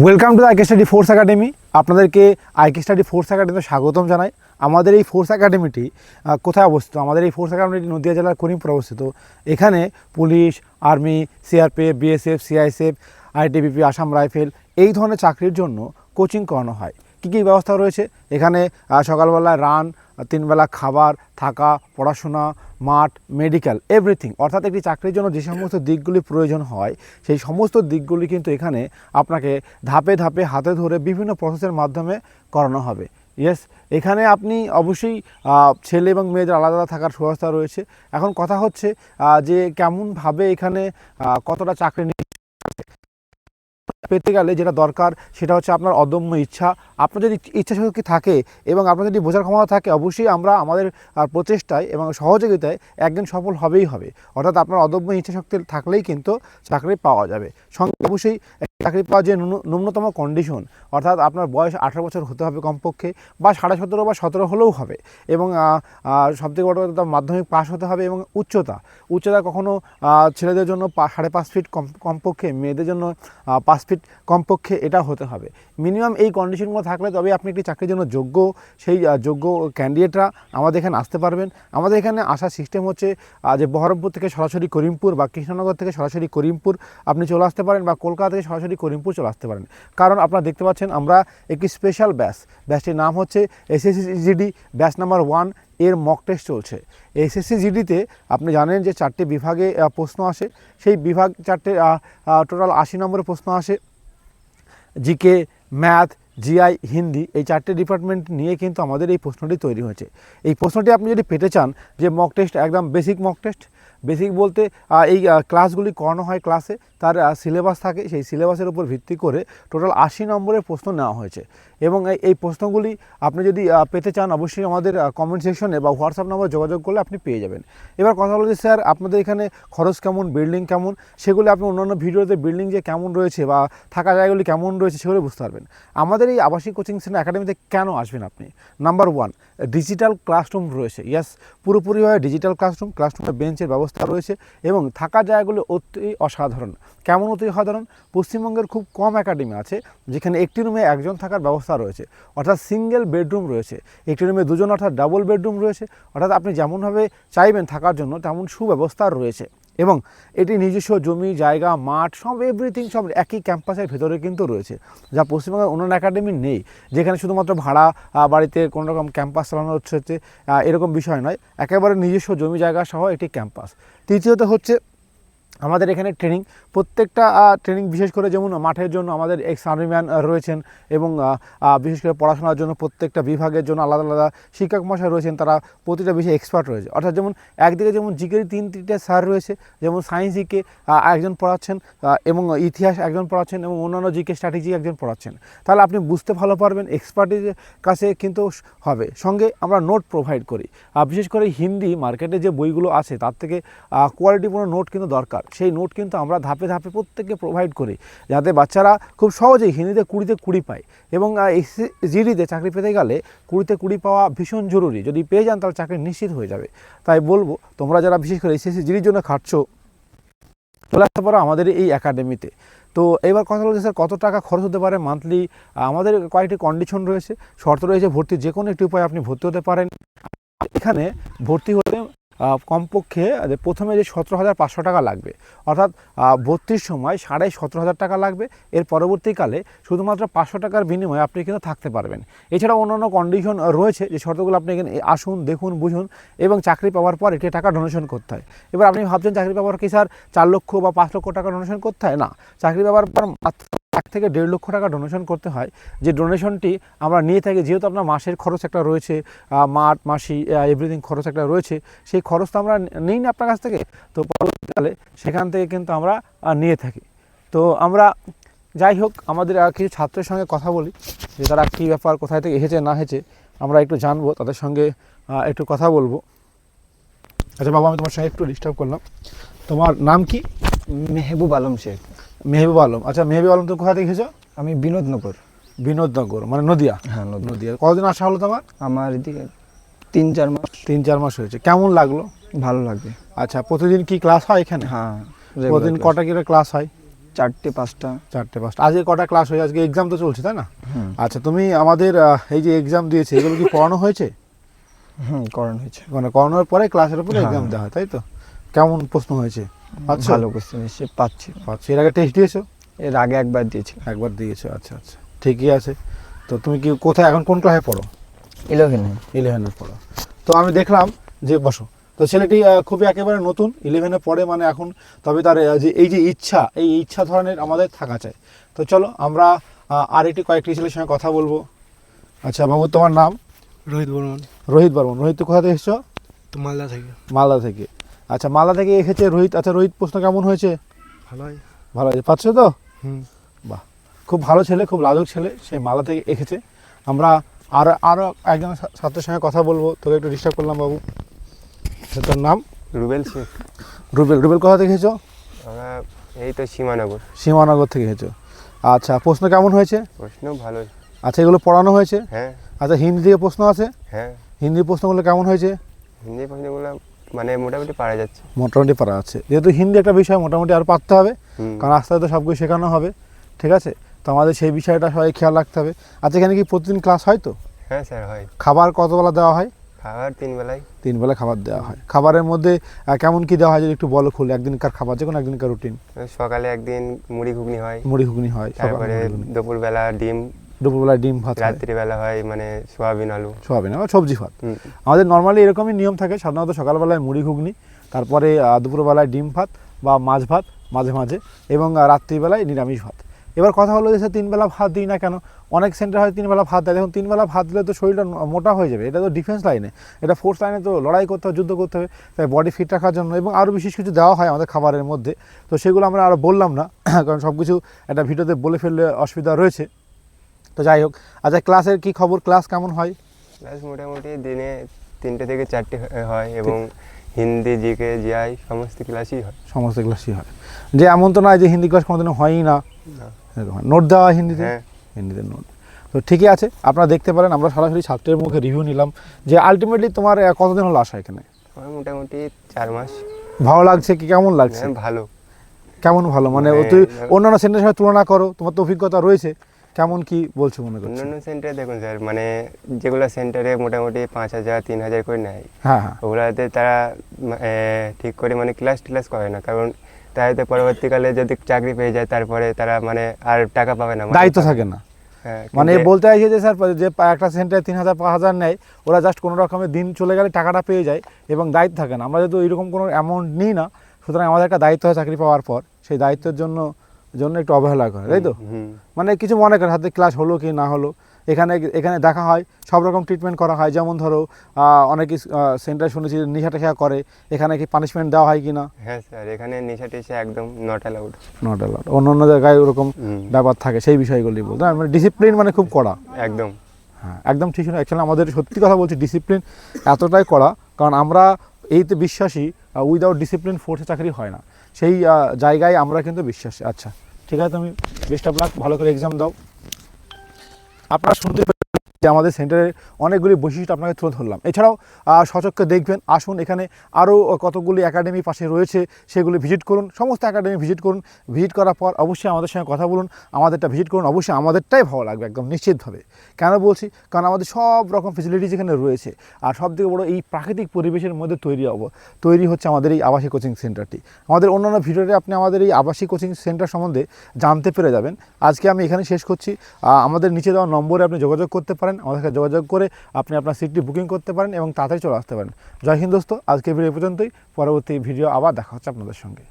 Welcome to the IK study force academy আপনাদেরকে IK study force একাডেমিতে স্বাগতম জানাই। আমাদের এই ফোর্স একাডেমিটি কোথায় অবস্থিত? আমাদের এই ফোর্স একাডেমিটি নদীয়া জেলার করিমপুর অবস্থিত। এখানে police, army CRPF BSF CISF ITBP Assam rifle এই ধরনের চাকরির জন্য কোচিং করানো হয়। কী কী ব্যবস্থা রয়েছে? এখানে সকালবেলা রান তিনবেলা খাবার, থাকা, পড়াশোনা, মাঠ মেডিকেল এভরিথিং অর্থাৎ একটি চাকরির জন্য যে সমস্ত দিকগুলি প্রয়োজন হয়, সেই সমস্ত দিকগুলি কিন্তু এখানে আপনাকে ধাপে ধাপে, হাতে ধরে বিভিন্ন প্রসেসের মাধ্যমে করানো হবে। ইয়েস এখানে আপনি অবশ্যই ছেলে এবং মেয়েদের আলাদা আলাদা থাকার ব্যবস্থা রয়েছে। এখন কথা হচ্ছে যে কেমনভাবে এখানে কতটা চাকরি নি- পেতে গেলে যেটা দরকার, সেটা হচ্ছে আপনার অদম্য ইচ্ছা। আপনার যদি ইচ্ছা শক্তি থাকে এবং আপনার যদি বোঝার ক্ষমতা থাকে, অবশ্যই আমরা আমাদের প্রচেষ্টায় এবং সহযোগিতায় একদিন সফল হবেই হবে। অর্থাৎ আপনার অদম্য ইচ্ছা শক্তি থাকলেই কিন্তু চাকরি পাওয়া যাবে। সঙ্গে অবশ্যই চাকরি পাওয়ার যে ন্যূন- ন্যূনতম কন্ডিশন অর্থাৎ আপনার বয়স আঠারো বছর হতে হবে কমপক্ষে বা সাড়ে সতেরো বা সতেরো হলেও হবে এবং সবথেকে বড় কথা মাধ্যমিক পাস হতে হবে এবং উচ্চতা। উচ্চতা কখনো আহ, ছেলেদের জন্য সাড়ে পাঁচ ফিট কম কমপক্ষে মেয়েদের জন্য পাঁচ ফিট কমপক্ষে এটা হতে হবে। মিনিমাম এই কন্ডিশনগুলো থাকলে তবে আপনি একটি চাকরির জন্য যোগ্য সেই যোগ্য ক্যান্ডিডেটরা আমাদের এখানে আসতে পারবেন। আমাদের এখানে আসার সিস্টেম হচ্ছে যে বহরমপুর থেকে সরাসরি করিমপুর বা কৃষ্ণনগর থেকে সরাসরি করিমপুর আপনি চলে আসতে পারেন বা কলকাতা থেকে সরাসরি করিমপুর চলে আসতে পারেন। কারণ আপনারা দেখতে পাচ্ছেন আমরা একটি স্পেশাল ব্যাচ ব্যাচটির নাম হচ্ছে এসএসসি জিডি ব্যাচ নাম্বার ওয়ানের মক টেস্ট চলছে। এসএসসি জিডিতে আপনি জানেন যে চারটে বিভাগে প্রশ্ন আসে। সেই বিভাগ চারটে টোটাল আশি নম্বরের প্রশ্ন আসে। জিকে ম্যাথ জিআই হিন্দি এই চারটে ডিপার্টমেন্ট নিয়ে কিন্তু আমাদের এই প্রশ্নটি তৈরি হয়েছে। এই প্রশ্নটি আপনি যদি পেতে চান যে মক টেস্ট একদম বেসিক মক টেস্ট বেসিক বলতে এই ক্লাসগুলি করানো হয় ক্লাসে তার সিলেবাস থাকে, সেই সিলেবাসের উপর ভিত্তি করে টোটাল আশি নম্বরের প্রশ্ন নেওয়া হয়েছে। এবং এই প্রশ্নগুলি আপনি যদি পেতে চান, অবশ্যই আমাদের কমেন্ট সেকশনে বা হোয়াটসঅ্যাপ নম্বরে যোগাযোগ করলে আপনি পেয়ে যাবেন। এবার কথা হলো যে, স্যার, আপনাদের এখানে খরচ কেমন বিল্ডিং কেমন, সেগুলি আপনি অন্যান্য ভিডিওতে বিল্ডিং যে কেমন রয়েছে বা থাকা জায়গাগুলি কেমন রয়েছে সেগুলো বুঝতে পারবেন। আমাদের এই আবাসিক কোচিং সেন্টার একাডেমিতে কেন আসবেন আপনি? নাম্বার ওয়ান ডিজিটাল ক্লাসরুম রয়েছে। ইয়াস পুরোপুরিভাবে ডিজিটাল ক্লাসরুম ক্লাসরুমে বেঞ্চের ব্যবস্থা রয়েছে এবং থাকা জায়গাগুলো অতি অসাধারণ। কেমন অতি সাধারণ? পশ্চিমবঙ্গের খুব কম একাডেমি আছে, যেখানে একটি রুমে একজন থাকার ব্যবস্থা রয়েছে। অর্থাৎ সিঙ্গেল বেডরুম রয়েছে। একটি রুমে দুজন অর্থাৎ ডাবল বেডরুম রয়েছে। অর্থাৎ আপনি যেমনভাবে চাইবেন থাকার জন্য, তেমন সুব্যবস্থা রয়েছে। এবং এটি নিজস্ব জমি, জায়গা, মাঠ, সব এভরিথিং সব একই ক্যাম্পাসের ভেতরে কিন্তু রয়েছে। যা পশ্চিমবঙ্গের অন্যান্য একাডেমি নেই। যেখানে শুধুমাত্র ভাড়া বাড়িতে কোনো রকম ক্যাম্পাস চালানো হচ্ছে এরকম বিষয় নয়। একেবারে নিজস্ব জমি, জায়গা সহ একটি ক্যাম্পাস তৃতীয়ত হচ্ছে আমাদের এখানে ট্রেনিং প্রত্যেকটা ট্রেনিং বিশেষ করে যেমন মাঠের জন্য আমাদের এক্স আর্মিম্যান রয়েছেন এবং বিশেষ করে পড়াশোনার জন্য প্রত্যেকটা বিভাগের জন্য আলাদা আলাদা শিক্ষক মশাই রয়েছেন, তারা প্রতিটা বিষয়ে এক্সপার্ট রয়েছে। অর্থাৎ যেমন একদিকে যেমন জিকের তিন তিনটে স্যার রয়েছে, যেমন সায়েন্স জিকে একজন পড়াচ্ছেন এবং ইতিহাস একজন পড়াচ্ছেন এবং অন্যান্য জিকে স্ট্র্যাটেজি একজন পড়াচ্ছেন। তাহলে আপনি বুঝতে ভালো পারবেন এক্সপার্টিজের কাছে কিন্তু হবে। সঙ্গে আমরা নোট প্রোভাইড করি। বিশেষ করে হিন্দি মার্কেটে যে বইগুলো আছে, তার থেকে কোয়ালিটিপূর্ণ নোট কিন্তু দরকার। সেই নোট কিন্তু আমরা ধাপে ধাপে প্রত্যেককে প্রোভাইড করি, যাতে বাচ্চারা খুব সহজেই হিন্দিতে কুড়িতে কুড়ি পায় এবং জিডিতে চাকরি পেতে গেলে কুড়িতে কুড়ি পাওয়া ভীষণ জরুরি। যদি পেয়ে যান তাহলে চাকরি নিশ্চিত হয়ে যাবে। তাই বলব, তোমরা যারা বিশেষ করে এসএসসি জিডির জন্য খাটছো, চলে আসতে পারো আমাদের এই একাডেমিতে তো এবার কথা যে স্যার, কত টাকা খরচ হতে পারে মান্থলি আমাদের কয়েকটি কন্ডিশন রয়েছে। শর্ত রয়েছে, ভর্তির যে কোনো একটি উপায়ে আপনি ভর্তি হতে পারেন। এখানে ভর্তি হতে কমপক্ষে প্রথমে যে সতেরো হাজার পাঁচশো টাকা লাগবে, অর্থাৎ ভর্তির সময় সাড়ে সতেরো হাজার টাকা লাগবে। এর পরবর্তীকালে শুধুমাত্র পাঁচশো টাকার বিনিময়ে আপনি কিন্তু থাকতে পারবেন। এছাড়া অন্যান্য কন্ডিশন রয়েছে যে শর্তগুলো আপনি এখানে আসুন, দেখুন, বুঝুন এবং চাকরি পাওয়ার পর একটি টাকা ডোনেশন করতে হয়। এবার আপনি ভাবছেন চাকরি পাওয়ার কি স্যার? চার লক্ষ বা পাঁচ লক্ষ টাকা ডোনেশন করতে হয়? না, চাকরি পাওয়ার পর মাত্র এক থেকে দেড় লক্ষ টাকা ডোনেশন করতে হয়। যে ডোনেশনটি আমরা নিয়ে থাকি, যেহেতু আপনার মাসের খরচ একটা রয়েছে মাঠ মাসি এভরিথিং খরচ একটা রয়েছে, সেই খরচ তো আমরা নিই না আপনার কাছ থেকে। তো পরবর্তীকালে সেখান থেকে কিন্তু আমরা নিয়ে থাকি। তো আমরা যাই হোক, আমাদের কিছু ছাত্রের সঙ্গে কথা বলি, যে তারা কী ব্যাপার, কোথায় থেকে এসেছে, না এসেছে, আমরা একটু জানব, তাদের সঙ্গে একটু কথা বলব। আচ্ছা বাবা, আমি তোমার সঙ্গে একটু ডিস্টার্ব করলাম। তোমার নাম কি? মেহবুব আলম শেখ। মেহবুব আলম। আচ্ছা মেহবুব আলম তো কোথা থেকে এসেছ আমি বিনোদনগর বিনোদনগর মানে নদিয়া? হ্যাঁ নদিয়া। কতদিন আসা হলো তোমার? আমার এদিকে তিন চার মাস। তিন চার মাস হয়েছে। কেমন লাগল? ভালো লাগবে। আচ্ছা প্রতিদিন কি ক্লাস হয় এখানে? হ্যাঁ প্রতিদিন কটা কি ক্লাস হয়? চারটে পাঁচটা। চারটে পাঁচটা। আজকে কটা ক্লাস হয়ে আজকে এক্সাম তো চলছে তাই না? আচ্ছা তুমি আমাদের এই যে এক্সাম দিয়েছে এগুলো কি পড়ানো হয়েছে? হুম করানো হয়েছে। মানে করানোর পরে ক্লাসের উপরে হ্যাঁ। এক্সাম দেওয়া হয় তাই তো? কেমন প্রশ্ন হয়েছে? ভালো কোশ্চেন এসে পাচ্ছি। পাচ্ছ। এর আগে টেস্ট দিয়েছ? এর আগে একবার দিয়েছি। একবার দিয়েছ আচ্ছা আচ্ছা। ঠিকই আছে। তো তুমি কি কোথায় এখন কোন ক্লাসে পড়ো? ইলেভেনে। ইলেভেনে পড়ো। তো আমি দেখলাম যে বসো। তো ছেলেটি খুবই একেবারে নতুন ইলেভেনে পড়ে মানে এখন তবে তার যে এই যে ইচ্ছা এই ইচ্ছা ধরনের আমাদের থাকা চাই। তো চলো আমরা আর একটি কয়েকটি ছেলের সঙ্গে কথা বলব। আচ্ছা বাবু তোমার নাম? রোহিত বর্মন। রোহিত বর্মন। রোহিত তো কোথা থেকে এসছো? মালদা থেকে। মালদা থেকে। আচ্ছা মালদা থেকে এসেছে রোহিত। আচ্ছা রোহিত প্রশ্ন কেমন হয়েছে? ভালো হয় ভালো হয়েছে। পাচ্ছ তো? হুম। বাহ খুব ভালো ছেলে খুব লাজুক ছেলে সেই মালদা থেকে এসেছে। আমরা আর আরও একজন ছাত্রের সঙ্গে কথা বলব। তোকে একটু ডিস্টার্ব করলাম বাবু। আচ্ছা, তোর নাম? রুবেল শেখ রুবেল রুবেল কোথা থেকে এসেছ? এই তো সীমানগর। সীমানগর থেকে এসেছ। আচ্ছা প্রশ্ন কেমন হয়েছে? প্রশ্ন ভালো আচ্ছা এগুলো পড়ানো হয়েছে? হ্যাঁ। আচ্ছা হিন্দি থেকে প্রশ্ন আছে? হ্যাঁ। হিন্দি প্রশ্নগুলো কেমন হয়েছে? হিন্দি প্রশ্নগুলো মানে মোটামুটি পারা যাচ্ছে। মোটামুটি পারা আছে যেহেতু হিন্দি একটা বিষয় মোটামুটি আর পারতে হবে। কারণ আস্তে আস্তে সব কিছু শেখানো হবে। ঠিক আছে? তো আমাদের সেই বিষয়টা সবাই খেয়াল রাখতে হবে। আচ্ছা এখানে কি প্রতিদিন ক্লাস হয় তো? হ্যাঁ স্যার হয়। খাবার কতবেলা দেওয়া হয়? খাবার তিন বেলায়। তিন বেলা খাবার দেওয়া হয়। খাবারের মধ্যে কেমন কি দেওয়া হয় যদি একটু বলো খুলে? একদিনকার খাবার যে কোনো একদিনকার রুটিন। সকালে একদিন মুড়ি ঘুগনি হয়। মুড়ি ঘুগনি হয় তারপরে দুপুরবেলা ডিম দুপুরবেলা ডিম ভাত রাত্রিবেলা হয় মানে সোয়াবিন আলু। সোয়াবিন আর সবজি ভাত। আমাদের নর্মালি এরকমই নিয়ম থাকে সাধারণত সকালবেলায় মুড়ি ঘুগনি তারপরে দুপুরবেলায় ডিম ভাত বা মাছ ভাত মাঝে মাঝে এবং রাত্রিবেলায় নিরামিষ ভাত। এবার কথা হলো যে স্যার তিনবেলা ভাত দিই না কেন? অনেক সেন্টার হয় তিনবেলা ভাত দেয়। দেখুন তিনবেলা ভাত দিলে তো শরীরটা মোটা হয়ে যাবে। এটা তো ডিফেন্স লাইনে এটা ফোর্স লাইনে তো লড়াই করতে হবে যুদ্ধ করতে হবে। তাই বডি ফিট রাখার জন্য এবং আরও বিশেষ কিছু দেওয়া হয় আমাদের খাবারের মধ্যে। তো সেগুলো আমরা আরও বললাম না। কারণ সব কিছু একটা ভিডিওতে বলে ফেললে অসুবিধা রয়েছে। তো যাই হোক আচ্ছা ক্লাসের কি খবর? ক্লাস কেমন হয়? ক্লাস মোটামুটি দিনে তিনটে থেকে চারটে হয় এবং হিন্দি জিকে জিআই সমস্ত ক্লাসই হয়। সমস্ত ক্লাসই হয়। যে এমন তো নয় যে হিন্দি ক্লাস কোনোদিনও হয়ই না। নোট দেওয়া হয় হিন্দিতে? হ্যাঁ। হিন্দিতে নোট। তো ঠিকই আছে আপনারা দেখতে পারেন আমরা সরাসরি ছাত্রের মুখে রিভিউ নিলাম যে আলটিমেটলি তোমার কতদিন হলো আসা এখানে? মোটামুটি চার মাস। ভালো লাগছে কি? কেমন লাগছে? হ্যাঁ, ভালো। কেমন ভালো? মানে মানে- তুই অন্যান্য সেন্টারের সঙ্গে তুলনা করো তোমার তো অভিজ্ঞতা রয়েছে। কেমন কি বলছো মনে করছ? অন্যান্য সেন্টারে দেখুন স্যার মানে যেগুলো সেন্টারে মোটামুটি পাঁচ হাজার তিন হাজার করে নেয়। হ্যাঁ হ্যাঁ। ওগুলাতে তারা ঠিক করে মানে ক্লাস টিলাস করে না কারণ তাইতে পরবর্তীকালে যদি চাকরি পেয়ে যায় তারপরে তারা মানে আর টাকা পাবে না মানে দায়িত্ব থাকে না। হ্যাঁ, মানে বলতে চাইছে যে স্যার যে একটা সেন্টারে তিন হাজার পাঁচ হাজার নেয় ওরা জাস্ট কোনো রকমের দিন চলে গেলে টাকাটা পেয়ে যায় এবং দায়িত্ব থাকে না। আমরা যেহেতু এরকম কোনো অ্যামাউন্ট নিই না সুতরাং আমাদের একটা দায়িত্ব হয় চাকরি পাওয়ার পর। সেই দায়িত্বের জন্য জন্য একটু অবহেলা করে তাই তো? মানে কিছু মনে করে হাতে ক্লাস হলো কি না হলো এখানে এখানে দেখা হয় সব রকম ট্রিটমেন্ট করা হয় যেমন ধরো অনেক সেন্টার শুনেছি নেশা টেশা করে এখানে কি পানিশমেন্ট দেওয়া হয় কি না হ্যাঁ স্যার এখানে নেশা টেশা একদম নট অ্যালাউড নট অ্যালাউড অন্য অন্য জায়গায় ওরকম ব্যাপার থাকে সেই বিষয়গুলি বলতে। মানে ডিসিপ্লিন মানে খুব কড়া। একদম। হ্যাঁ একদম ঠিক নয় অ্যাকচুয়ালি আমাদের সত্যি কথা বলছি ডিসিপ্লিন এতটাই কড়া কারণ আমরা এইতে বিশ্বাসী উইদাউট ডিসিপ্লিন ফোর্সে চাকরি হয় না। সেই জায়গায় আমরা কিন্তু বিশ্বাসী। আচ্ছা ঠিক আছে, তুমি বেস্ট অফ লাক ভালো করে এক্সাম দাও। আপনারা শুনতে যে আমাদের সেন্টারের অনেকগুলি বৈশিষ্ট্য আপনাকে তুলে ধরলাম। এছাড়াও সচক্ষে দেখবেন, আসুন, এখানে আরও কতগুলি একাডেমি পাশে রয়েছে, সেগুলি ভিজিট করুন। সমস্ত একাডেমি ভিজিট করুন। ভিজিট করার পর অবশ্যই আমাদের সঙ্গে কথা বলুন, আমাদেরটা ভিজিট করুন। অবশ্যই আমাদেরটাই ভালো লাগবে একদম নিশ্চিতভাবে। কেন বলছি? কারণ আমাদের সব রকম ফেসিলিটিস এখানে রয়েছে। আর সব থেকে বড়ো এই প্রাকৃতিক পরিবেশের মধ্যে তৈরি হব তৈরি হচ্ছে আমাদের এই আবাসিক কোচিং সেন্টারটি। আমাদের অন্যান্য ভিডিওতে আপনি আমাদের এই আবাসিক কোচিং সেন্টার সম্বন্ধে জানতে পেরে যাবেন। আজকে আমি এখানে শেষ করছি। আমাদের নিচে দেওয়া নম্বরে আপনি যোগাযোগ করতে পারেন। আমাদের সাথে যোগাযোগ করে আপনি আপনার সিটটি বুকিং করতে পারেন এবং তাড়াতাড়ি চলে আসতে পারেন। জয় হিন্দ দোস্ত আজকে ভিডিও পর্যন্তই। পরবর্তী ভিডিও আবার দেখা হচ্ছে আপনাদের সঙ্গে।